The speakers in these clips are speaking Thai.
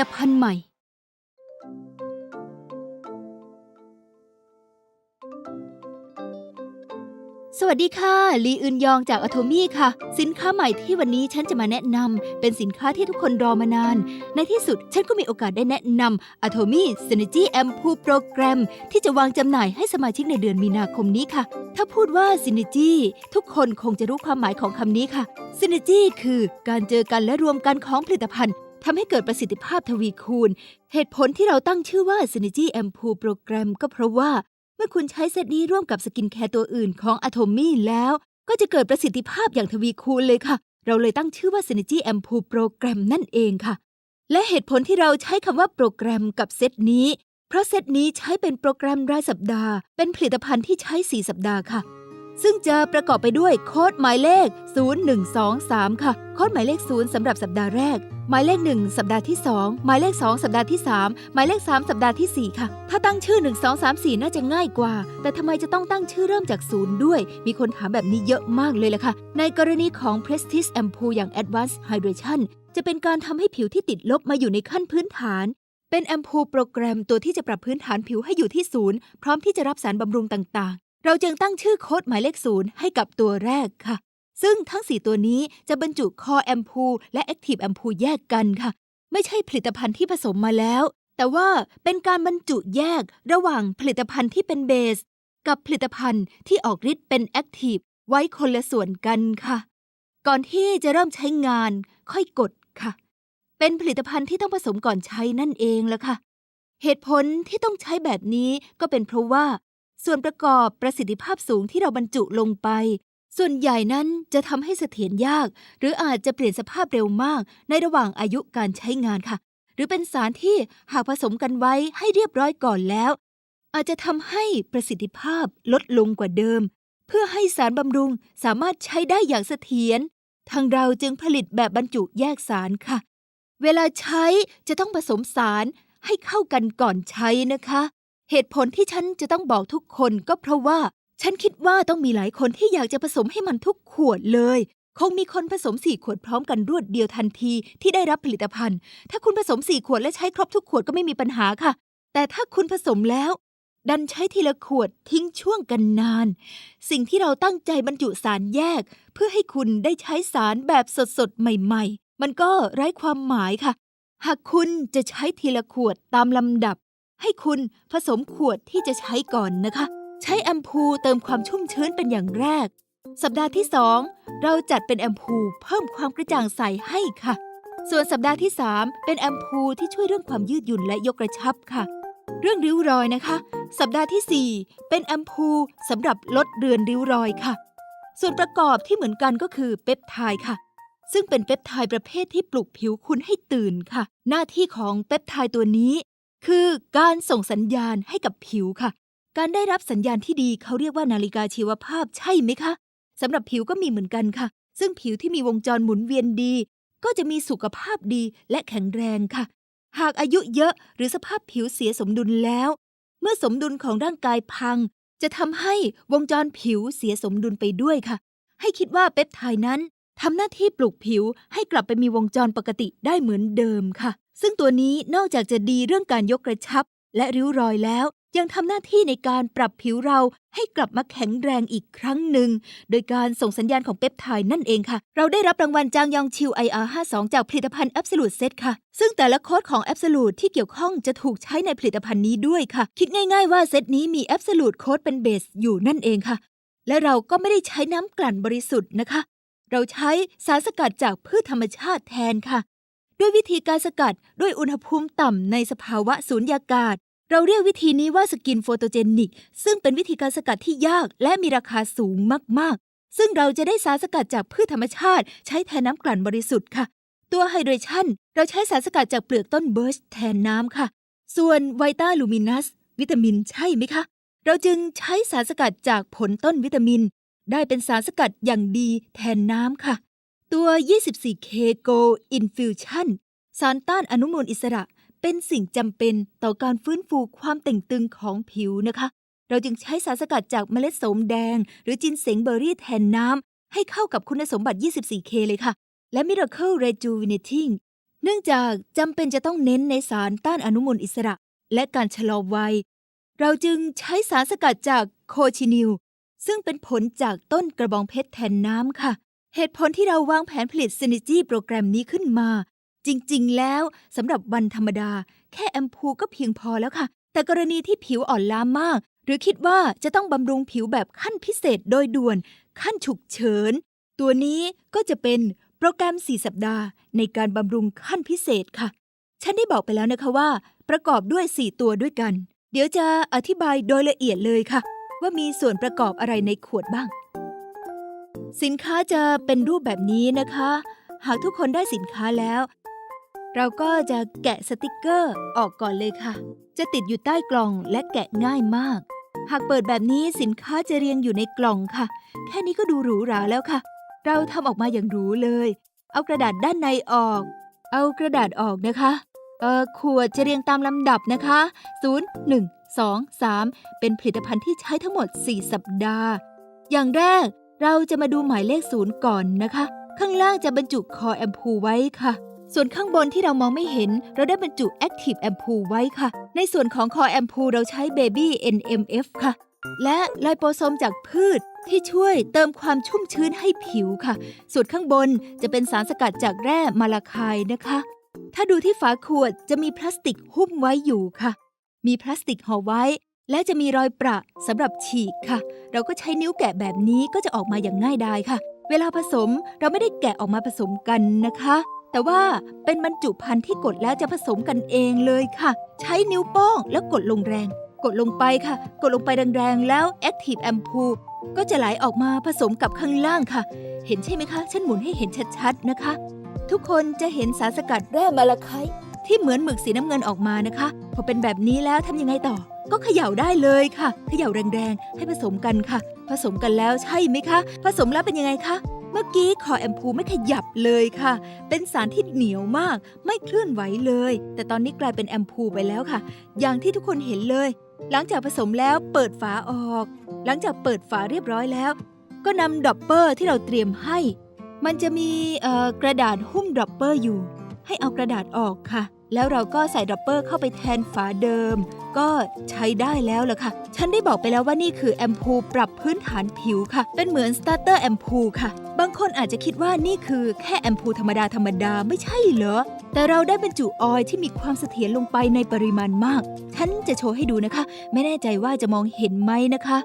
ตภัณฑ์ใหม่ สวัสดีค่ะ ลีอึนยองจากอโ m มี่ค่ะ สินค้าใหม่ที่วันนี้ฉันจะมาแนะนำเป็นสินค้าที่ทุกคนรอมานาน ในที่สุดฉันก็มีโอกาสได้แนะนำอ t โ m มี่ Synergy Ampoule Program ที่จะวางจำหน่ายให้สมาชิกในเดือนมีนาคมนี้ค่ะ ถ้าพูดว่า Synergy ทุกคนคงจะรู้ความหมายของคำนี้ค่ะ Synergy คือการเจอกันและรวมกันของผลิตภัณฑ์ ทำให้เกิดประสิทธิภาพทวีคูณ เหตุผลที่เราตั้งชื่อว่า Synergy Ampoule Program ก็เพราะว่า เมื่อคุณใช้เซตนี้ร่วมกับสกินแคร์ตัวอื่นของ a t o m y แล้ว ก็จะเกิดประสิทธิภาพอย่างทวีคูณเลยค่ะ เราเลยตั้งชื่อว่า Synergy Ampoule Program นั่นเองค่ะ และเหตุผลที่เราใช้คำว่าโปรแกรมกับเซตนี้ เพราะเซตนี้ใช้เป็นโปรแกรมรายสัปดาห์ เป็นผลิตภัณฑ์ที่ใช้ 4 สัปดาห์ค่ะ ซึ่งจะประกอบไปด้วยโค้ดหมายเลข 0123 ค่ะ โค้ดหมายเลข 0สำหรับสัปดาห์แรก หมายเลข 1 สัปดาห์ที่ 2 หมายเลข 2 สัปดาห์ที่ 3 หมายเลข 3 สัปดาห์ทีสี่4 ค่ะ ถ้าตั้งชื่อ 1 2 3 4 น่าจะง่ายกว่า แต่ทำไมจะต้องตั้งชื่อเริ่มจากศูนย์ด้วย มีคนถามแบบนี้เยอะมากเลยล่ะค่ะ ในกรณีของ Prestige Ampoule อย่าง Advanced Hydration จะเป็นการทำให้ผิวที่ติดลบมาอยู่ในขั้นพื้นฐานเป็นแอมพูโปรแกรมตัวที่จะปรับพื้นฐานผิวให้อยู่ที่ศูนย์ พร้อมที่จะรับสารบำรุงต่าง เราจึงตั้งชื่อโค้ดหมายเลขศูนย์ให้กับตัวแรกค่ะ ซึ่งทั้ง 4 ตัวนี้จะบรรจุคอแอมพูและแอคทีฟแอมพูแยกกันค่ะ ไม่ใช่ผลิตภัณฑ์ที่ผสมมาแล้ว แต่ว่าเป็นการบรรจุแยกระหว่างผลิตภัณฑ์ที่เป็นเบส กับผลิตภัณฑ์ที่ออกฤทธิ์เป็นแอคทีฟไว้คนละส่วนกันค่ะ ก่อนที่จะเริ่มใช้งานค่อยกดค่ะ เป็นผลิตภัณฑ์ที่ต้องผสมก่อนใช้นั่นเองละค่ะ เหตุผลที่ต้องใช้แบบนี้ก็เป็นเพราะว่า ส่วนประกอบประสิทธิภาพสูงที่เราบรรจุลงไป ส่วนใหญ่นั้นจะทำให้เสถียรยาก หรืออาจจะเปลี่ยนสภาพเร็วมาก ในระหว่างอายุการใช้งานค่ะ หรือเป็นสารที่หากผสมกันไว้ให้เรียบร้อยก่อนแล้ว อาจจะทำให้ประสิทธิภาพลดลงกว่าเดิม เพื่อให้สารบำรุงสามารถใช้ได้อย่างเสถียรทางเราจึงผลิตแบบบรรจุแยกสารค่ะ เวลาใช้จะต้องผสมสารให้เข้ากันก่อนใช้นะคะ เหตุผลที่ฉันจะต้องบอกทุกคนก็เพราะว่า ฉันคิดว่าต้องมีหลายคนที่อยากจะผสมให้มันทุกขวดเลย คงมีคนผสมสี่ขวดพร้อมกันรวดเดียวทันทีที่ได้รับผลิตภัณฑ์ ถ้าคุณผสมสี่ขวดและใช้ครบทุกขวดก็ไม่มีปัญหาค่ะ แต่ถ้าคุณผสมแล้ว ดันใช้ทีละขวดทิ้งช่วงกันนาน สิ่งที่เราตั้งใจบรรจุสารแยก เพื่อให้คุณได้ใช้สารแบบสดๆใหม่ ๆ มันก็ไร้ความหมายค่ะ หากคุณจะใช้ทีละขวดตามลำดับ ให้คุณผสมขวดที่จะใช้ก่อนนะคะ ใช้แอมพูเติมความชุ่มชื้นเป็นอย่างแรก สัปดาห์ที่ 2 เราจัดเป็นแอมพูเพิ่มความกระจ่างใสให้ค่ะ ส่วนสัปดาห์ที่ 3 เป็นแอมพูที่ช่วยเรื่องความยืดหยุ่นและยกกระชับค่ะ เรื่องริ้วรอยนะคะ สัปดาห์ที่ 4 เป็นแอมพูสำหรับลดเรือนริ้วรอยค่ะ ส่วนประกอบที่เหมือนกันก็คือเปปไทด์ค่ะซึ่งเป็นเปปไทด์ประเภทที่ปลุกผิวคุณให้ตื่นค่ะ หน้าที่ของเปปไทด์ตัวนี้ คือการส่งสัญญาณให้กับผิวค่ะ การได้รับสัญญาณที่ดีเขาเรียกว่านาฬิกาชีวภาพใช่ไหมคะสำหรับผิวก็มีเหมือนกันค่ะ ซึ่งผิวที่มีวงจรหมุนเวียนดี ก็จะมีสุขภาพดีและแข็งแรงค่ะ หากอายุเยอะหรือสภาพผิวเสียสมดุลแล้ว เมื่อสมดุลของร่างกายพัง จะทำให้วงจรผิวเสียสมดุลไปด้วยค่ะ ให้คิดว่าเปปไทด์นั้นทำหน้าที่ปลุกผิวให้กลับไปมีวงจรปกติได้เหมือนเดิมค่ะ ซึ่งตัวนี้นอกจากจะดีเรื่องการยกกระชับ และริ้วรอยแล้ว ยังทำหน้าที่ในการปรับผิวเราให้กลับมาแข็งแรงอีกครั้งหนึ่ง โดยการส่งสัญญาณของเปปไทด์นั่นเองค่ะ เราได้รับรางวัลจางยองชิว IR52 จากผลิตภัณฑ์ Absolute Set ค่ะ ซึ่งแต่ละโค้ดของ Absolute ที่เกี่ยวข้องจะถูกใช้ในผลิตภัณฑ์นี้ด้วยค่ะ คิดง่ายๆว่าเซตนี้มี Absolute โค้ดเป็นเบสอยู่นั่นเองค่ะ และเราก็ไม่ได้ใช้น้ำกลั่นบริสุทธิ์นะคะ เราใช้สารสกัดจากพืชธรรมชาติแทนค่ะ ด้วยวิธีการสกัดด้วยอุณหภูมิต่ำในสภาวะสูญญากาศ เราเรียกวิธีนี้ว่าสกินโฟโตเจนิก ซึ่งเป็นวิธีการสกัดที่ยากและมีราคาสูงมากๆ ซึ่งเราจะได้สารสกัดจากพืชธรรมชาติ ใช้แทนน้ำกลั่นบริสุทธิ์ค่ะ ตัวไฮเดรชันเราใช้สารสกัดจากเปลือกต้นเบิร์ชแทนน้ำค่ะ ส่วนไวต้าลูมินัสวิตามินใช่ไหมคะ เราจึงใช้สารสกัดจากผลต้นวิตามิน ได้เป็นสารสกัดอย่างดีแทนน้ำค่ะ ตัว 24K Go Infusion สารต้านอนุมูลอิสระ เป็นสิ่งจำเป็นต่อการฟื้นฟูความเต่งตึงของผิวนะคะ เราจึงใช้สารสกัดจากเมล็ดโสมแดง หรือจินเสงเบอร์รี่แทนน้ำ ให้เข้ากับคุณสมบัติ 24K เลยค่ะ และ Miracle Rejuvenating เนื่องจากจำเป็นจะต้องเน้นในสารต้านอนุมูลอิสระ และการชะลอวัย เราจึงใช้สารสกัดจากโคชินิลซึ่งเป็นผลจากต้นกระบองเพชรแทนน้ำค่ะ เหตุผลที่เราวางแผนผลิต Synergy โปรแกรมนี้ขึ้นมา จริงๆ แล้วสำหรับวันธรรมดา แค่แอมพูก็เพียงพอแล้วค่ะ แต่กรณีที่ผิวอ่อนล้ามาก หรือคิดว่าจะต้องบำรุงผิวแบบขั้นพิเศษโดยด่วน ขั้นฉุกเฉิน ตัวนี้ก็จะเป็นโปรแกรม 4 สัปดาห์ ในการบำรุงขั้นพิเศษค่ะ ฉันได้บอกไปแล้วนะคะว่า ประกอบด้วย 4 ตัวด้วยกัน เดี๋ยวจะอธิบายโดยละเอียดเลยค่ะ ว่ามีส่วนประกอบอะไรในขวดบ้าง สินค้าจะเป็นรูปแบบนี้นะคะ หากทุกคนได้สินค้าแล้ว เราก็จะแกะสติกเกอร์ออกก่อนเลยค่ะ จะติดอยู่ใต้กล่องและแกะง่ายมาก หากเปิดแบบนี้สินค้าจะเรียงอยู่ในกล่องค่ะ แค่นี้ก็ดูหรูหราแล้วค่ะ เราทำออกมาอย่างหรูเลย เอากระดาษด้านในออก เอากระดาษออกนะคะเอ่อขวดจะเรียงตามลำดับนะคะ 0 1 2 3 เป็นผลิตภัณฑ์ที่ใช้ทั้งหมด 4 สัปดาห์ อย่างแรก เราจะมาดูหมายเลขศูนย์ก่อนนะคะ ข้างล่างจะบรรจุคอแอมพูไว้ค่ะ ส่วนข้างบนที่เรามองไม่เห็น เราได้บรรจุ Active แอมพูไว้ค่ะ ในส่วนของคอแอมพูเราใช้ Baby NMF ค่ะ และไลโปโซมจากพืชที่ช่วยเติมความชุ่มชื้นให้ผิวค่ะ ส่วนข้างบนจะเป็นสารสกัดจากแร่มาลาคายนะคะ ถ้าดูที่ฝาขวดจะมีพลาสติกหุ้มไว้อยู่ค่ะ มีพลาสติกห่อไว้ และจะมีรอยประสำหรับฉีกค่ะ เราก็ใช้นิ้วแกะแบบนี้ก็จะออกมาอย่างง่ายดายค่ะ เวลาผสมเราไม่ได้แกะออกมาผสมกันนะคะ แต่ว่าเป็นบรรจุภัณฑ์ที่กดแล้วจะผสมกันเองเลยค่ะ ใช้นิ้วโป้งแล้วกดลงแรง กดลงไปค่ะ กดลงไปแรงๆแล้ว Active a m p o u l ก็จะไหลออกมาผสมกับข้างล่างค่ะ เห็นใช่ไหมคะ ฉันหมุนให้เห็นชัดๆนะคะ ทุกคนจะเห็นสารสกัดแร่มาลาไคต์ ที่เหมือนหมึกสีน้ำเงินออกมานะคะ พอเป็นแบบนี้แล้วทำยังไงต่อ ก็เขย่าได้เลยค่ะเขย่าแรงๆ ให้ผสมกันค่ะ ผสมกันแล้วใช่ไหมคะ ผสมแล้วเป็นยังไงคะเมื่อกี้คอแอมพูไม่ขยับเลยค่ะ เป็นสารที่เหนียวมาก ไม่เคลื่อนไหวเลย แต่ตอนนี้กลายเป็นแอมพูไปแล้วค่ะ อย่างที่ทุกคนเห็นเลย หลังจากผสมแล้วเปิดฝาออก หลังจากเปิดฝาเรียบร้อยแล้ว ก็นำดอปเปอร์ที่เราเตรียมให้ มันจะมีกระดาษหุ้มดอปเปอร์อยู่ ให้เอากระดาษออกค่ะ แล้วเราก็ใส่ดรอปเปอร์เข้าไปแทนฝาเดิม ก็ใช้ได้แล้วล่ะค่ะ ฉันได้บอกไปแล้วว่านี่คือแอมพูปรับพื้นฐานผิวค่ะ เป็นเหมือนสตาร์เตอร์แอมพูค่ะ บางคนอาจจะคิดว่านี่คือแค่แอมพูธรรมดาธรรมดาไม่ใช่เหรอ แต่เราได้บรรจุออยล์ที่มีความเสถียรลงไปในปริมาณมาก ฉันจะโชว์ให้ดูนะคะ ไม่แน่ใจว่าจะมองเห็นไหมนะคะ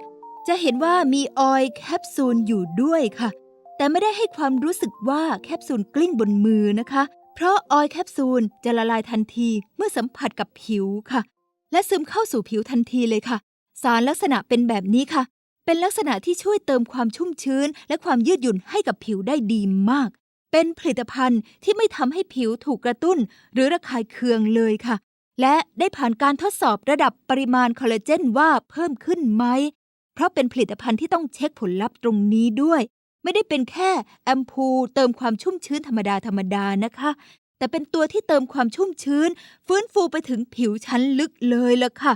จะเห็นว่ามีออยล์แคปซูลอยู่ด้วยค่ะ แต่ไม่ได้ให้ความรู้สึกว่าแคปซูลกลิ้งบนมือนะคะ เพราะออยล์แคปซูลจะละลายทันทีเมื่อสัมผัสกับผิวค่ะ และซึมเข้าสู่ผิวทันทีเลยค่ะ สารลักษณะเป็นแบบนี้ค่ะ เป็นลักษณะที่ช่วยเติมความชุ่มชื้น และความยืดหยุ่นให้กับผิวได้ดีมาก เป็นผลิตภัณฑ์ที่ไม่ทำให้ผิวถูกกระตุ้น หรือระคายเคืองเลยค่ะ และได้ผ่านการทดสอบระดับปริมาณคอลลาเจนว่าเพิ่มขึ้นไหม เพราะเป็นผลิตภัณฑ์ที่ต้องเช็คผลลัพธ์ตรงนี้ด้วย ไม่ได้เป็นแค่แอมพูเติมความชุ่มชื้นธรรมดาธรรมดานะคะ แต่เป็นตัวที่เติมความชุ่มชื้น ฟื้นฟูไปถึงผิวชั้นลึกเลยล่ะค่ะ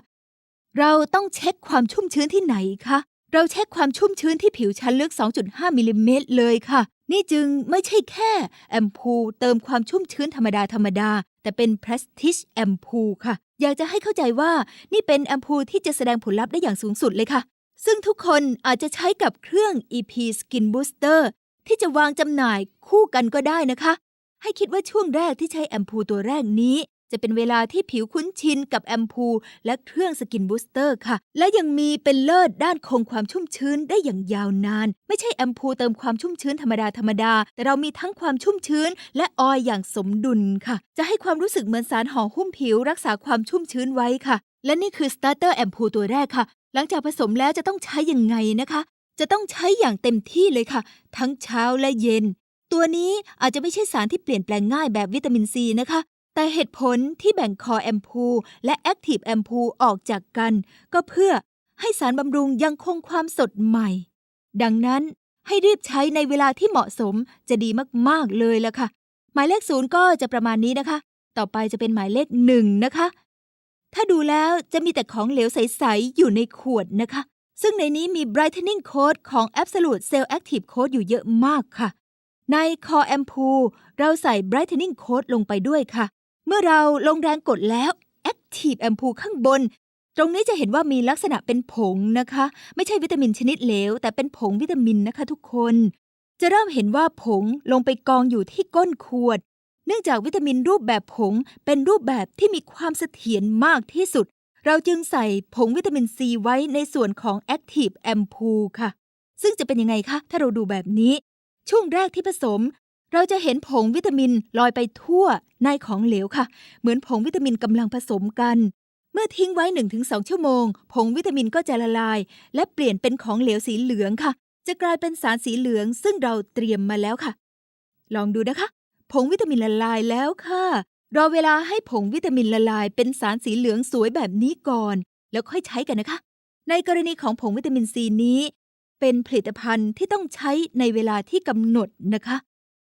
เราต้องเช็คความชุ่มชื้นที่ไหนคะเราเช็คความชุ่มชื้นที่ผิวชั้นลึก 2.5 มิลลิเมตรเลยค่ะ นี่จึงไม่ใช่แค่แอมพูเติมความชุ่มชื้นธรรมดาธรรมดา แต่เป็น Prestige แอมพูค่ะ อยากจะให้เข้าใจว่านี่เป็นแอมพูที่จะแสดงผลลัพธ์ได้อย่างสูงสุดเลยค่ะ ซึ่งทุกคนอาจจะใช้กับเครื่อง EP Skin Booster ที่จะวางจำหน่ายคู่กันก็ได้นะคะ ให้คิดว่าช่วงแรกที่ใช้แอมพูตัวแรกนี้ จะเป็นเวลาที่ผิวคุ้นชินกับแอมพูและเครื่องสกินบูสเตอร์ค่ะ และยังมีเป็นเลิศด้านคงความชุ่มชื้นได้อย่างยาวนาน ไม่ใช่แอมพูเติมความชุ่มชื้นธรรมดาธรรมดา แต่เรามีทั้งความชุ่มชื้น และออยอย่างสมดุลค่ะ จะให้ความรู้สึกเหมือนสารห่อหุ้มผิว รักษาความชุ่มชื้นไว้ค่ะ และนี่คือสตาร์เตอร์แอมพูตัวแรกค่ะ หลังจากผสมแล้วจะต้องใช้ยังไงนะคะ จะต้องใช้อย่างเต็มที่เลยค่ะ ทั้งเช้าและเย็น ตัวนี้อาจจะไม่ใช่สารที่เปลี่ยนแปลงง่ายแบบวิตามินซีนะคะ แต่เหตุผลที่แบ่งคอแอมพูและแอคทีฟแอมพูออกจากกัน ก็เพื่อให้สารบำรุงยังคงความสดใหม่ ดังนั้นให้รีบใช้ในเวลาที่เหมาะสมจะดีมาก ๆ เลยละค่ะ หมายเลขศูนย์ก็จะประมาณนี้นะคะ ต่อไปจะเป็นหมายเลขหนึ่งนะคะ ถ้าดูแล้วจะมีแต่ของเหลวใส ๆ อยู่ในขวดนะคะ ซึ่งในนี้มี brightening code ของ Absolute Cell Active Code อยู่เยอะมากค่ะ ในคอแอมพูเราใส่ brightening coat ลงไปด้วยค่ะ เมื่อเราลงแรงกดแล้ว active ampoule ข้างบน ตรงนี้จะเห็นว่ามีลักษณะเป็นผงนะคะ ไม่ใช่วิตามินชนิดเหลว แต่เป็นผงวิตามินนะคะทุกคน จะเริ่มเห็นว่าผงลงไปกองอยู่ที่ก้นขวด เนื่องจากวิตามินรูปแบบผงเป็นรูปแบบที่มีความเสถียรมากที่สุด เราจึงใส่ผงวิตามินซีไว้ในส่วนของ Active Ampoule ค่ะ ซึ่งจะเป็นยังไงคะ ถ้าเราดูแบบนี้ ช่วงแรกที่ผสม เราจะเห็นผงวิตามินลอยไปทั่วในของเหลวค่ะ เหมือนผงวิตามินกำลังผสมกัน เมื่อทิ้งไว้ 1-2 ชั่วโมง ผงวิตามินก็จะละลาย และเปลี่ยนเป็นของเหลวสีเหลืองค่ะ จะกลายเป็นสารสีเหลืองซึ่งเราเตรียมมาแล้วค่ะ ลองดูนะคะ ผงวิตามินละลายแล้วค่ะ รอเวลาให้ผงวิตามินละลาย เป็นสารสีเหลืองสวยแบบนี้ก่อน แล้วค่อยใช้กันนะคะ ในกรณีของผงวิตามินซีนี้ เป็นผลิตภัณฑ์ที่ต้องใช้ในเวลาที่กำหนดนะคะ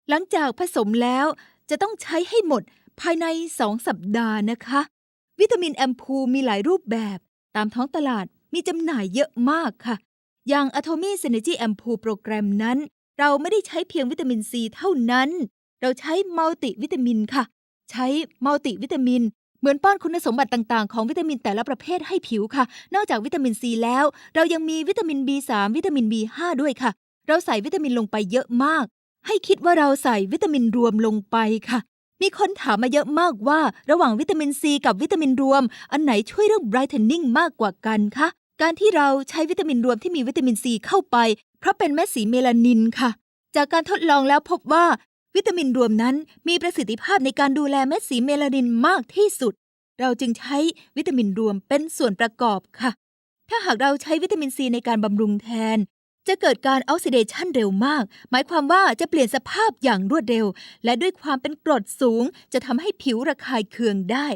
หลังจากผสมแล้วจะต้องใช้ให้หมดภายใน 2 สัปดาห์นะคะ วิตามินแอมพูมีหลายรูปแบบ ตามท้องตลาดมีจำหน่ายเยอะมากค่ะ อย่าง Atomy Synergy Ampoule โปรแกรมนั้น เราไม่ได้ใช้เพียงวิตามินซีเท่านั้น เราใช้มัลติวิตามินค่ะ ใช้มัลติวิตามิน เหมือนป้อนคุณสมบัติต่างๆ ของวิตามินแต่ละประเภทให้ผิวค่ะ นอกจากวิตามินซีแล้ว เรายังมีวิตามิน B3 วิตามิน B5 ด้วยค่ะ เราใส่วิตามินลงไปเยอะมาก ให้คิดว่าเราใส่วิตามินรวมลงไปค่ะ มีคนถามมาเยอะมากว่าระหว่างวิตามินซีกับวิตามินรวม อันไหนช่วยเรื่อง brightening มากกว่ากันคะการที่เราใช้วิตามินรวมที่มีวิตามินซีเข้าไป เพราะเป็นเม็ดสีเมลานินค่ะ จากการทดลองแล้วพบว่า วิตามินรวมนั้นมีประสิทธิภาพในการดูแลเม็ดสีเมลานินมากที่สุด เราจึงใช้วิตามินรวมเป็นส่วนประกอบค่ะ ถ้าหากเราใช้วิตามินซีในการบำรุงแทน จะเกิดการออกซิเดชันเร็วมาก หมายความว่าจะเปลี่ยนสภาพอย่างรวดเร็ว และด้วยความเป็นกรดสูง จะทำให้ผิวระคายเคืองได้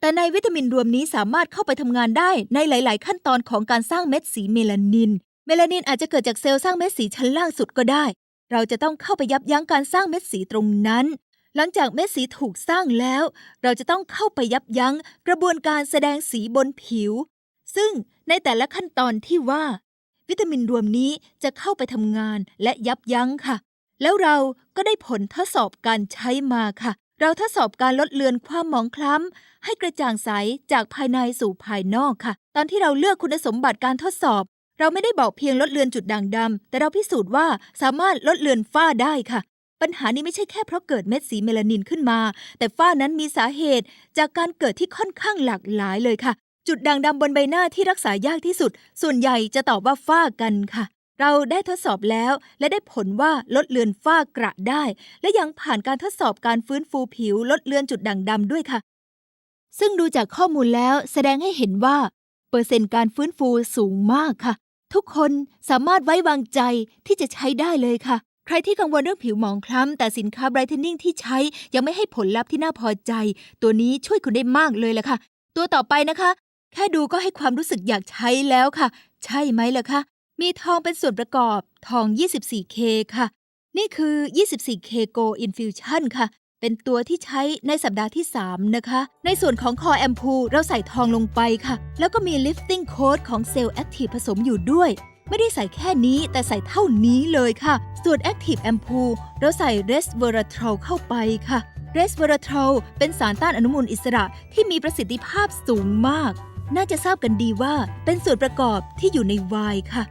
แต่ในวิตามินรวมนี้สามารถเข้าไปทำงานได้ในหลาย ๆ ขั้นตอนของการสร้างเม็ดสีเมลานิน เมลานินอาจจะเกิดจากเซลล์สร้างเม็ดสีชั้นล่างสุดก็ได้ เราจะต้องเข้าไปยับยั้งการสร้างเม็ดสีตรงนั้น หลังจากเม็ดสีถูกสร้างแล้ว เราจะต้องเข้าไปยับยั้งกระบวนการแสดงสีบนผิว ซึ่งในแต่ละขั้นตอนที่ว่า วิตามินรวมนี้จะเข้าไปทำงานและยับยั้งค่ะ แล้วเราก็ได้ผลทดสอบการใช้มาค่ะ เราทดสอบการลดเลือนความหมองคล้ำให้กระจ่างใสจากภายในสู่ภายนอกค่ะ ตอนที่เราเลือกคุณสมบัติการทดสอบ เราไม่ได้บอกเพียงลดเลือนจุดด่างดำ แต่เราพิสูจน์ว่าสามารถลดเลือนฝ้าได้ค่ะ ปัญหานี้ไม่ใช่แค่เพราะเกิดเม็ดสีเมลานินขึ้นมา แต่ฝ้านั้นมีสาเหตุจากการเกิดที่ค่อนข้างหลากหลายเลยค่ะ จุดด่างดำบนใบหน้าที่รักษายากที่สุด ส่วนใหญ่จะตอบว่าฝ้ากันค่ะเราได้ทดสอบแล้วและได้ผลว่าลดเลือนฝ้ากระได้ และยังผ่านการทดสอบการฟื้นฟูผิวลดเลือนจุดด่างดำด้วยค่ะ ซึ่งดูจากข้อมูลแล้วแสดงให้เห็นว่า เปอร์เซ็นต์การฟื้นฟูสูงมากค่ะ ทุกคนสามารถไว้วางใจที่จะใช้ได้เลยค่ะ ใครที่กังวลเรื่องผิวหมองคล้ำ แต่สินค้า brightening ที่ใช้ยังไม่ให้ผลลัพธ์ที่น่าพอใจ ตัวนี้ช่วยคุณได้มากเลยแหละค่ะ ตัวต่อไปนะคะ แค่ดูก็ให้ความรู้สึกอยากใช้แล้วค่ะ ใช่ไหมล่ะคะมีทองเป็นส่วนประกอบทอง 24K ค่ะ นี่คือ 24K Go Infusion ค่ะ เป็นตัวที่ใช้ในสัปดาห์ที่ 3 นะคะ ในส่วนของคอแอมพูเราใส่ทองลงไปค่ะ แล้วก็มี lifting coat ของเซลล์ Active ผสมอยู่ด้วย ไม่ได้ใส่แค่นี้แต่ใส่เท่านี้เลยค่ะ ส่วน Active Ampoule เราใส่ Resveratrol เข้าไปค่ะ Resveratrol เป็นสารต้านอนุมูลอิสระที่มีประสิทธิภาพสูงมาก น่าจะทราบกันดีว่าเป็นส่วนประกอบที่อยู่ในไวน์ค่ะ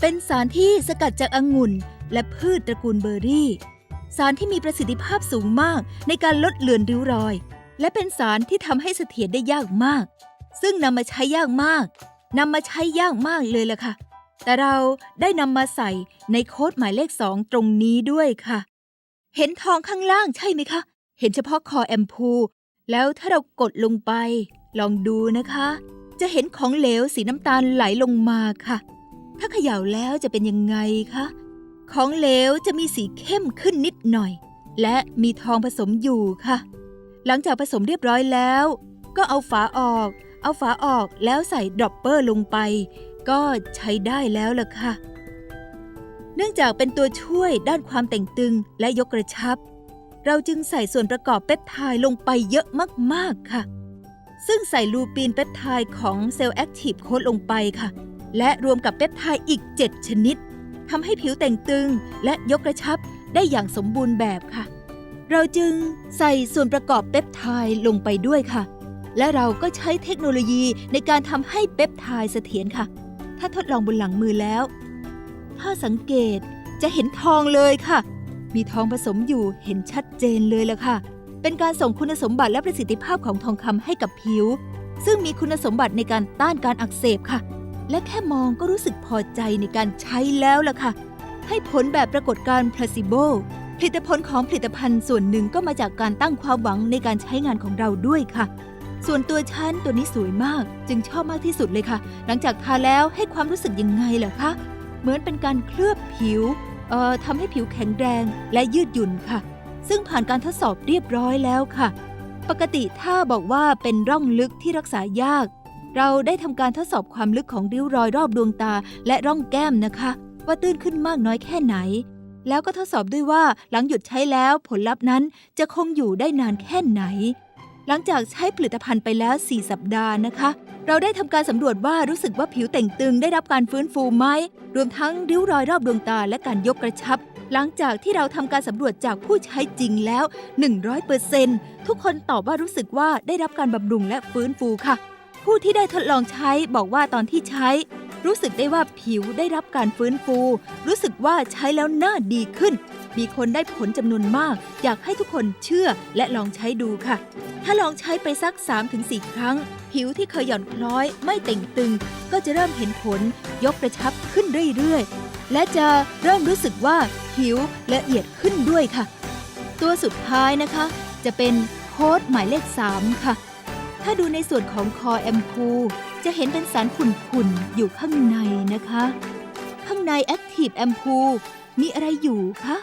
เป็นสารที่สกัดจากองุ่นและพืชตระกูลเบอร์รี่ สารที่มีประสิทธิภาพสูงมากในการลดเลือนริ้วรอย และเป็นสารที่ทำให้เสถียรได้ยากมาก ซึ่งนำมาใช้ยากมากนำมาใช้ยากมากเลยล่ะค่ะ แต่เราได้นำมาใส่ในโค้ดหมายเลขสองตรงนี้ด้วยค่ะ เห็นทองข้างล่างใช่ไหมคะ เห็นเฉพาะคอแอมพู แล้วถ้าเรากดลงไป ลองดูนะคะ จะเห็นของเหลวสีน้ำตาลไหลลงมาค่ะ ถ้าเขย่าแล้วจะเป็นยังไงคะ ของเหลวจะมีสีเข้มขึ้นนิดหน่อย และมีทองผสมอยู่ค่ะ หลังจากผสมเรียบร้อยแล้ว ก็เอาฝาออก เอาฝาออกแล้วใส่ดรอปเปอร์ลงไป ก็ใช้ได้แล้วล่ะค่ะ เนื่องจากเป็นตัวช่วยด้านความแต่งตึงและยกกระชับ เราจึงใส่ส่วนประกอบเปปไทด์ลงไปเยอะมากๆค่ะ ซึ่งใส่ลูปีนเปปไทด์ของเซลล์แอคทีฟโคดลงไปค่ะ และรวมกับเปปไทด์อีก 7 ชนิด ทำให้ผิวแต่งตึงและยกกระชับได้อย่างสมบูรณ์แบบค่ะ เราจึงใส่ส่วนประกอบเปปไทด์ลงไปด้วยค่ะ และเราก็ใช้เทคโนโลยีในการทำให้เปปไทด์เสถียรค่ะ ถ้าทดลองบนหลังมือแล้ว ถ้าสังเกตจะเห็นทองเลยค่ะ มีทองผสมอยู่เห็นชัดเจนเลยละค่ะ เป็นการส่งคุณสมบัติและประสิทธิภาพของทองคำให้กับผิว ซึ่งมีคุณสมบัติในการต้านการอักเสบค่ะ และแค่มองก็รู้สึกพอใจในการใช้แล้วล่ะค่ะ ให้ผลแบบปรากฏการณ์ placebo ผลิตผลของผลิตภัณฑ์ส่วนหนึ่งก็มาจากการตั้งความหวังในการใช้งานของเราด้วยค่ะ ส่วนตัวฉันตัวนี้สวยมาก จึงชอบมากที่สุดเลยค่ะ หลังจากทาแล้วให้ความรู้สึกยังไงล่ะคะ เหมือนเป็นการเคลือบผิว เอ่อทำให้ผิวแข็งแรงและยืดหยุ่นค่ะ ซึ่งผ่านการทดสอบเรียบร้อยแล้วค่ะ ปกติถ้าบอกว่าเป็นร่องลึกที่รักษายาก เราได้ทำการทดสอบความลึกของริ้วรอยรอบดวงตาและร่องแก้มนะคะ ว่าตื้นขึ้นมากน้อยแค่ไหน แล้วก็ทดสอบด้วยว่าหลังหยุดใช้แล้วผลลัพธ์นั้นจะคงอยู่ได้นานแค่ไหน หลังจากใช้ผลิตภัณฑ์ไปแล้ว 4 สัปดาห์นะคะ เราได้ทำการสำรวจว่ารู้สึกว่าผิวเต่งตึงได้รับการฟื้นฟูไหมรวมทั้งริ้วรอยรอบดวงตาและการยกกระชับหลังจากที่เราทำการสำรวจจากผู้ใช้จริงแล้ว 100%ทุกคนตอบว่ารู้สึกว่าได้รับการบำรุงและฟื้นฟูค่ะ ผู้ที่ได้ทดลองใช้บอกว่าตอนที่ใช้ รู้สึกได้ว่าผิวได้รับการฟื้นฟู รู้สึกว่าใช้แล้วหน้าดีขึ้น มีคนได้ผลจำนวนมาก อยากให้ทุกคนเชื่อและลองใช้ดูค่ะ ถ้าลองใช้ไปสัก 3-4 ครั้ง ผิวที่เคยหย่อนคล้อย ไม่เต่งตึง ก็จะเริ่มเห็นผล ยกกระชับขึ้นเรื่อยๆ และจะเริ่มรู้สึกว่าผิวละเอียดขึ้นด้วยค่ะ ตัวสุดท้ายนะคะ จะเป็นโค้ดหมายเลข 3 ค่ะ ถ้าดูในส่วนของคอแอมพูจะเห็นเป็นสารขุ่นๆ อยู่ข้างในนะคะ ข้างใน Active a m p o u l มีอะไรอยู่คะ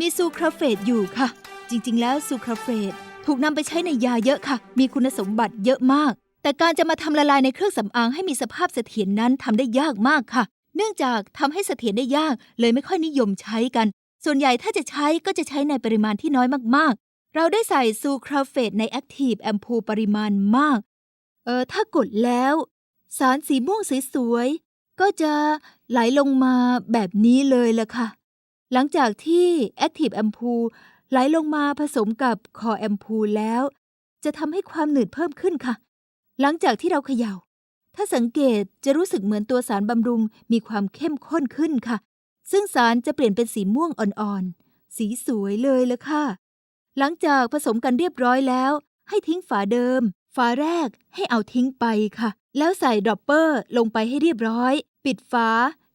มีซูคราเฟตอยู่ค่ะ จริงๆ แล้วซูคราเฟตถูกนำไปใช้ในยาเยอะค่ะ มีคุณสมบัติเยอะมาก แต่การจะมาทำละลายในเครื่องสำอางให้มีสภาพเสถียรนนั้นทำได้ยากมากค่ะ เนื่องจากทำให้เสถียรได้ยากเลยไม่ค่อยนิยมใช้กัน ส่วนใหญ่ถ้าจะใช้ก็จะใช้ในปริมาณที่น้อยมากๆ เราได้ใส่ซูคราเฟตใน Active a m p o u l ปริมาณมาก เออถ้ากดแล้ว สารสีม่วงสวยๆ ก็จะไหลลงมาแบบนี้เลยล่ะค่ะ หลังจากที่ Active a m p o u l ไหลลงมาผสมกับคอแอมพูแล้ว จะทำให้ความหนืดเพิ่มขึ้นค่ะ หลังจากที่เราเขยา่า ถ้าสังเกตจะรู้สึกเหมือนตัวสารบำรุงมีความเข้มข้นขึ้นค่ะ ซึ่งสารจะเปลี่ยนเป็นสีม่วงอ่อนๆ สีสวยเลยละค่ะ หลังจากผสมกันเรียบร้อยแล้ว ให้ทิ้งฝาเดิม ฝาแรกให้เอาทิ้งไปค่ะ แล้วใส่ดรอปเปอร์ลงไปให้เรียบร้อย ปิดฝา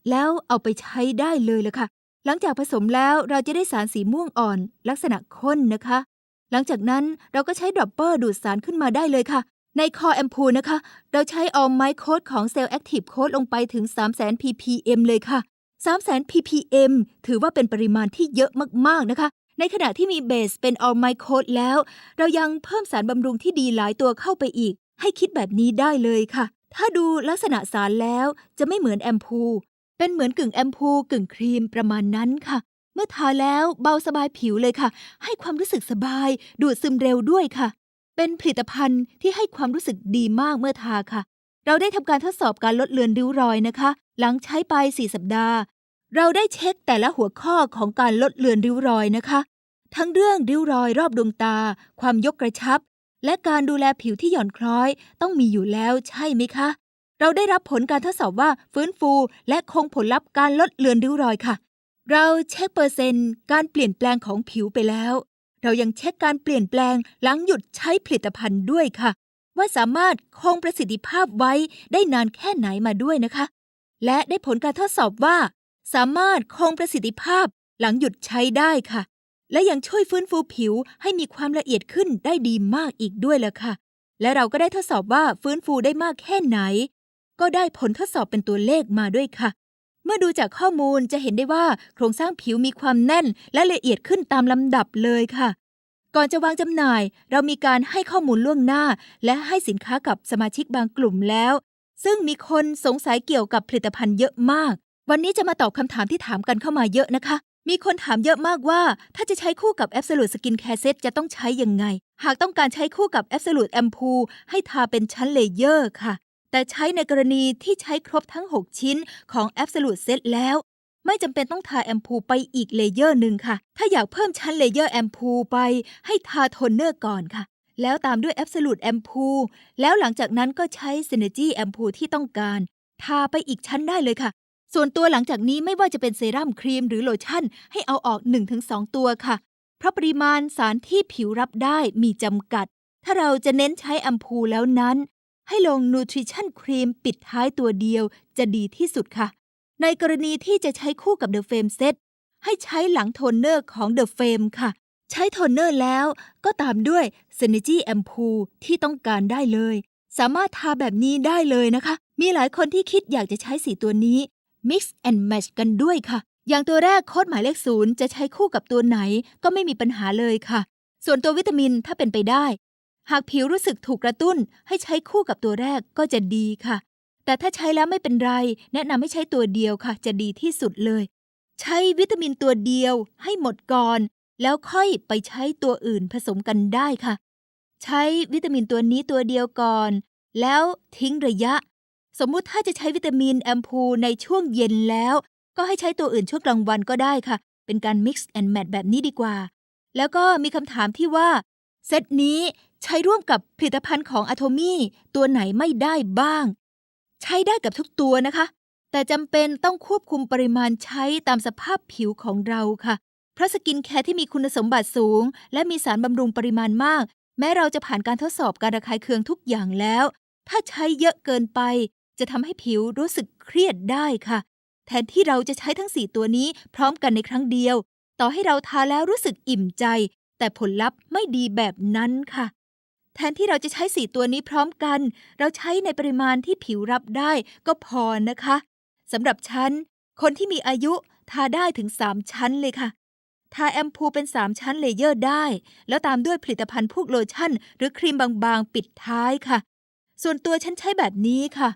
แล้วเอาไปใช้ได้เลยละค่ะ หลังจากผสมแล้วเราจะได้สารสีม่วงอ่อน ลักษณะข้นนะคะ หลังจากนั้นเราก็ใช้ดรอปเปอร์ดูดสารขึ้นมาได้เลยค่ะ ในคอแอมพูนะคะ เราใช้ออมไมโคดของเซลล์แอคทีฟโคดลงไปถึง 3 0 0 0 0 0 ppm เลยค่ะ3 0 0 0 0 ppm ถือว่าเป็นปริมาณที่เยอะมากๆนะคะ ในขณะที่มีเบสเป็นออมไมโคดแล้ว เรายังเพิ่มสารบำรุงที่ดีหลายตัวเข้าไปอีก ให้คิดแบบนี้ได้เลยค่ะ ถ้าดูลักษณะสารแล้วจะไม่เหมือนแอมพู เป็นเหมือนกึ่งแอมพูกึ่งครีมประมาณนั้นค่ะ เมื่อทาแล้วเบาสบายผิวเลยค่ะ ให้ความรู้สึกสบาย ดูดซึมเร็วด้วยค่ะ เป็นผลิตภัณฑ์ที่ให้ความรู้สึกดีมากเมื่อทาค่ะ เราได้ทำการทดสอบการลดเลือนริ้วรอยนะคะ หลังใช้ไป 4 สัปดาห์ เราได้เช็คแต่ละหัวข้อของการลดเลือนริ้วรอยนะคะ ทั้งเรื่องริ้วรอยรอบดวงตา ความยกกระชับ และการดูแลผิวที่หย่อนคล้อย ต้องมีอยู่แล้วใช่ไหมคะ เราได้รับผลการทดสอบว่าฟื้นฟู และคงผลลัพธ์การลดเลือนริ้วรอยค่ะ เราเช็คเปอร์เซ็นต์ การเปลี่ยนแปลงของผิวไปแล้ว เรายังเช็คการเปลี่ยนแปลงหลังหยุดใช้ผลิตภัณฑ์ด้วยค่ะ ว่าสามารถคงประสิทธิภาพไว้ได้นานแค่ไหนมาด้วยนะคะ และได้ผลการทดสอบว่า สามารถคงประสิทธิภาพหลังหยุดใช้ได้ค่ะ และยังช่วยฟื้นฟูผิวให้มีความละเอียดขึ้นได้ดีมากอีกด้วยล่ะค่ะ และเราก็ได้ทดสอบว่าฟื้นฟูได้มากแค่ไหน ก็ได้ผลทดสอบเป็นตัวเลขมาด้วยค่ะ เมื่อดูจากข้อมูลจะเห็นได้ว่าโครงสร้างผิวมีความแน่นและละเอียดขึ้นตามลำดับเลยค่ะก่อนจะวางจำหน่าย เรามีการให้ข้อมูลล่วงหน้า และให้สินค้ากับสมาชิกบางกลุ่มแล้ว ซึ่งมีคนสงสัยเกี่ยวกับผลิตภัณฑ์เยอะมาก วันนี้จะมาตอบคำถามที่ถามกันเข้ามาเยอะนะคะ มีคนถามเยอะมากว่า ถ้าจะใช้คู่กับ Absolute Skin Care Set จะต้องใช้ยังไง หากต้องการใช้คู่กับ Absolute Ampoule ให้ทาเป็นชั้นเลเยอร์ค่ะ แต่ใช้ในกรณีที่ใช้ครบทั้ง 6 ชิ้นของ Absolute Set แล้ว ไม่จำเป็นต้องทาแอมพูไปอีกเลเยอร์หนึ่งค่ะ ถ้าอยากเพิ่มชั้นเลเยอร์แอมพูไป ให้ทาโทนเนอร์ก่อนค่ะ แล้วตามด้วย Absolute แอมพูแล้วหลังจากนั้นก็ใช้ Synergy แอมพูที่ต้องการ ทาไปอีกชั้นได้เลยค่ะ ส่วนตัวหลังจากนี้ไม่ว่าจะเป็นเซรั่มครีมหรือโลชั่น ให้เอาออก 1-2 ตัวค่ะ เพราะปริมาณสารที่ผิวรับได้มีจำกัด ถ้าเราจะเน้นใช้แอมพูแล้วนั้น ให้ลงนูทริชั่นครีมปิดท้ายตัวเดียวจะดีที่สุดค่ะ ในกรณีที่จะใช้คู่กับ The Fame Set ให้ใช้หลังโทนเนอร์ของ The Fame ค่ะ ใช้โทนเนอร์แล้วก็ตามด้วย s y n e r g y a m p o o ที่ต้องการได้เลย สามารถทาแบบนี้ได้เลยนะคะ มีหลายคนที่คิดอยากจะใช้สีตัวนี้ Mix and Match กันด้วยค่ะ อย่างตัวแรกโค้ดหมายเลขศูนย์จะใช้คู่กับตัวไหนก็ไม่มีปัญหาเลยค่ะ ส่วนตัววิตามินถ้าเป็นไปได้ หากผิวรู้สึกถูกกระตุ้น ให้ใช้คู่กับตัวแรกก็จะดีค่ะ แต่ถ้าใช้แล้วไม่เป็นไร แนะนำให้ใช้ตัวเดียวค่ะ จะดีที่สุดเลย ใช้วิตามินตัวเดียว ให้หมดก่อน แล้วค่อยไปใช้ตัวอื่นผสมกันได้ค่ะ ใช้วิตามินตัวนี้ตัวเดียวก่อน แล้วทิ้งระยะ สมมุติถ้าจะใช้วิตามินแอมพูในช่วงเย็นแล้ว ก็ให้ใช้ตัวอื่นช่วงกลางวันก็ได้ค่ะ เป็นการ mix and match แบบนี้ดีกว่า แล้วก็มีคำถามที่ว่า เซตนี้ใช้ร่วมกับผลิตภัณฑ์ของ Atomy ตัวไหนไม่ได้บ้าง ใช้ได้กับทุกตัวนะคะ แต่จำเป็นต้องควบคุมปริมาณใช้ตามสภาพผิวของเราค่ะ เพราะสกินแคร์ที่มีคุณสมบัติสูง และมีสารบำรุงปริมาณมาก แม้เราจะผ่านการทดสอบการระคายเคืองทุกอย่างแล้ว ถ้าใช้เยอะเกินไป จะทำให้ผิวรู้สึกเครียดได้ค่ะ แทนที่เราจะใช้ทั้ง 4 ตัวนี้พร้อมกันในครั้งเดียว ต่อให้เราทาแล้วรู้สึกอิ่มใจ แต่ผลลัพธ์ไม่ดีแบบนั้นค่ะ แทนที่เราจะใช้4ตัวนี้พร้อมกัน เราใช้ในปริมาณที่ผิวรับได้ก็พอนะคะสำหรับฉัน คนที่มีอายุทาได้ถึง 3 ชั้นเลยค่ะ ทาแอมพูเป็น 3 ชั้นเลเยอร์ได้ แล้วตามด้วยผลิตภัณฑ์พวกโลชั่น หรือครีมบางๆ ปิดท้ายค่ะ ส่วนตัวฉันใช้แบบนี้ค่ะ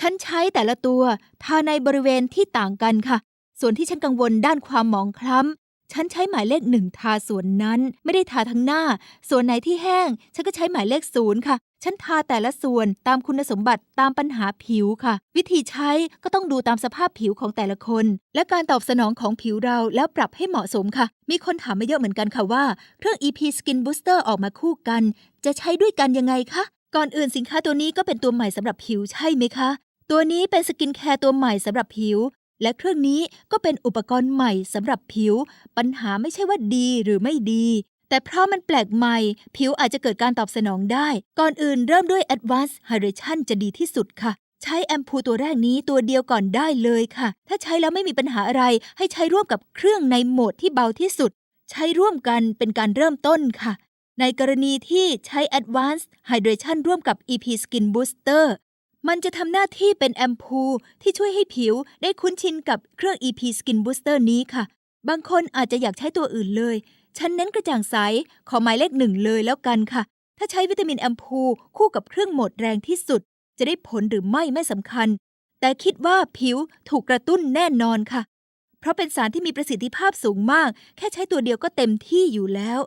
ฉันใช้แต่ละตัวทาในบริเวณที่ต่างกันค่ะ ส่วนที่ฉันกังวลด้านความหมองคล้ำ ฉันใช้หมายเลขหนึ่งทาส่วนนั้น ไม่ได้ทาทั้งหน้า ส่วนไหนที่แห้ง ฉันก็ใช้หมายเลขศูนย์ค่ะ ฉันทาแต่ละส่วนตามคุณสมบัติตามปัญหาผิวค่ะ วิธีใช้ก็ต้องดูตามสภาพผิวของแต่ละคน และการตอบสนองของผิวเราแล้วปรับให้เหมาะสมค่ะ มีคนถามมาเยอะเหมือนกันค่ะว่า เครื่อง EP Skin Booster ออกมาคู่กัน จะใช้ด้วยกันยังไงคะ ก่อนอื่นสินค้าตัวนี้ก็เป็นตัวใหม่สำหรับผิวใช่ไหมคะ ตัวนี้เป็นสกินแคร์ตัวใหม่สำหรับผิว และเครื่องนี้ก็เป็นอุปกรณ์ใหม่สำหรับผิว ปัญหาไม่ใช่ว่าดีหรือไม่ดี แต่เพราะมันแปลกใหม่ ผิวอาจจะเกิดการตอบสนองได้ ก่อนอื่นเริ่มด้วย Advanced Hydration จะดีที่สุดค่ะ ใช้แอมพูตัวแรกนี้ตัวเดียวก่อนได้เลยค่ะ ถ้าใช้แล้วไม่มีปัญหาอะไร ให้ใช้ร่วมกับเครื่องในโหมดที่เบาที่สุด ใช้ร่วมกันเป็นการเริ่มต้นค่ะ ในกรณีที่ใช้ Advanced Hydration ร่วมกับ EP Skin Booster มันจะทำหน้าที่เป็นแอมพูที่ช่วยให้ผิวได้คุ้นชินกับเครื่อง EP Skin Booster นี้ค่ะ บางคนอาจจะอยากใช้ตัวอื่นเลย ฉันเน้นกระจ่างใส ขอหมายเลขหนึ่งเลยแล้วกันค่ะ ถ้าใช้วิตามินแอมพูคู่กับเครื่องหมดแรงที่สุด จะได้ผลหรือไม่ไม่สำคัญ แต่คิดว่าผิวถูกกระตุ้นแน่นอนค่ะ เพราะเป็นสารที่มีประสิทธิภาพสูงมาก แค่ใช้ตัวเดียวก็เต็มที่อยู่แล้ว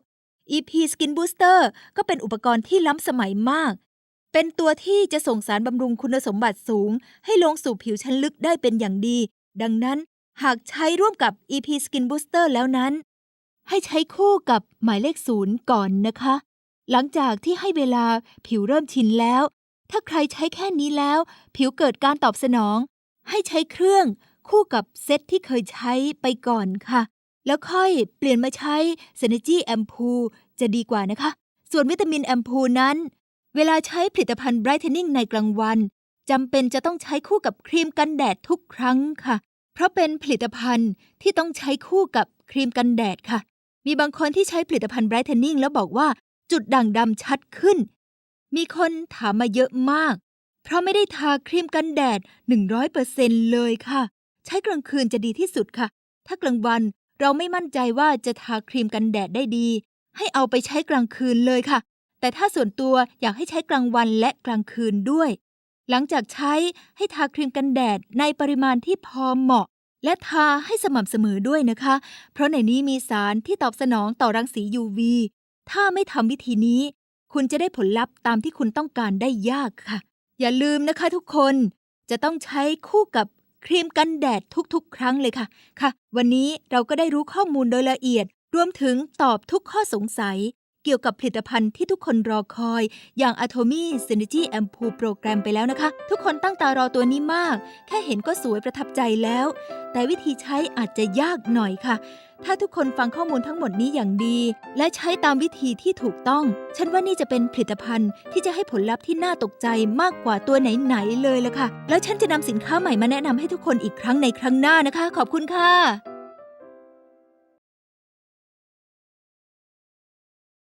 EP Skin Booster ก็เป็นอุปกรณ์ที่ล้ำสมัยมาก เป็นตัวที่จะส่งสารบำรุงคุณสมบัติสูง ให้ลงสู่ผิวชั้นลึกได้เป็นอย่างดี ดังนั้นหากใช้ร่วมกับ EP Skin Booster แล้วนั้น ให้ใช้คู่กับหมายเลขศูนย์ก่อนนะคะ หลังจากที่ให้เวลาผิวเริ่มชินแล้ว ถ้าใครใช้แค่นี้แล้ว ผิวเกิดการตอบสนอง ให้ใช้เครื่องคู่กับเซตที่เคยใช้ไปก่อนค่ะ แล้วค่อยเปลี่ยนมาใช้ Synergy Ampoo จะดีกว่านะคะ ส่วนวิตามินแอมพูนั้น เวลาใช้ผลิตภัณฑ์ Brightening ในกลางวันจำเป็นจะต้องใช้คู่กับครีมกันแดดทุกครั้งค่ะ เพราะเป็นผลิตภัณฑ์ที่ต้องใช้คู่กับครีมกันแดดค่ะ มีบางคนที่ใช้ผลิตภัณฑ์ Brightening แล้วบอกว่าจุดด่างดำชัดขึ้น มีคนถามมาเยอะมาก เพราะไม่ได้ทาครีมกันแดด 100%เลยค่ะ ใช้กลางคืนจะดีที่สุดค่ะ ถ้ากลางวัน เราไม่มั่นใจว่าจะทาครีมกันแดดได้ดี ให้เอาไปใช้กลางคืนเลยค่ะ แต่ถ้าส่วนตัวอยากให้ใช้กลางวันและกลางคืนด้วย หลังจากใช้ให้ทาครีมกันแดดในปริมาณที่พอเหมาะ และทาให้สม่ำเสมอด้วยนะคะ เพราะในนี้มีสารที่ตอบสนองต่อรังสี UV ถ้าไม่ทำวิธีนี้ คุณจะได้ผลลัพธ์ตามที่คุณต้องการได้ยากค่ะ อย่าลืมนะคะทุกคนจะต้องใช้คู่กับ ครีมกันแดดทุกๆ ครั้งเลยค่ะ ค่ะ วันนี้เราก็ได้รู้ข้อมูลโดยละเอียด รวมถึงตอบทุกข้อสงสัย เกี่ยวกับผลิตภัณฑ์ที่ทุกคนรอคอย อย่าง Atomy Synergy Ampoule Program ไปแล้วนะคะ ทุกคนตั้งตารอตัวนี้มาก แค่เห็นก็สวยประทับใจแล้ว แต่วิธีใช้อาจจะยากหน่อยค่ะ ถ้าทุกคนฟังข้อมูลทั้งหมดนี้อย่างดี และใช้ตามวิธีที่ถูกต้อง ฉันว่านี่จะเป็นผลิตภัณฑ์ที่จะให้ผลลัพธ์ที่น่าตกใจมากกว่าตัวไหนๆเลยละค่ะ แล้วฉันจะนำสินค้าใหม่มาแนะนำให้ทุกคนอีกครั้งในครั้งหน้านะคะ ขอบคุณค่ะ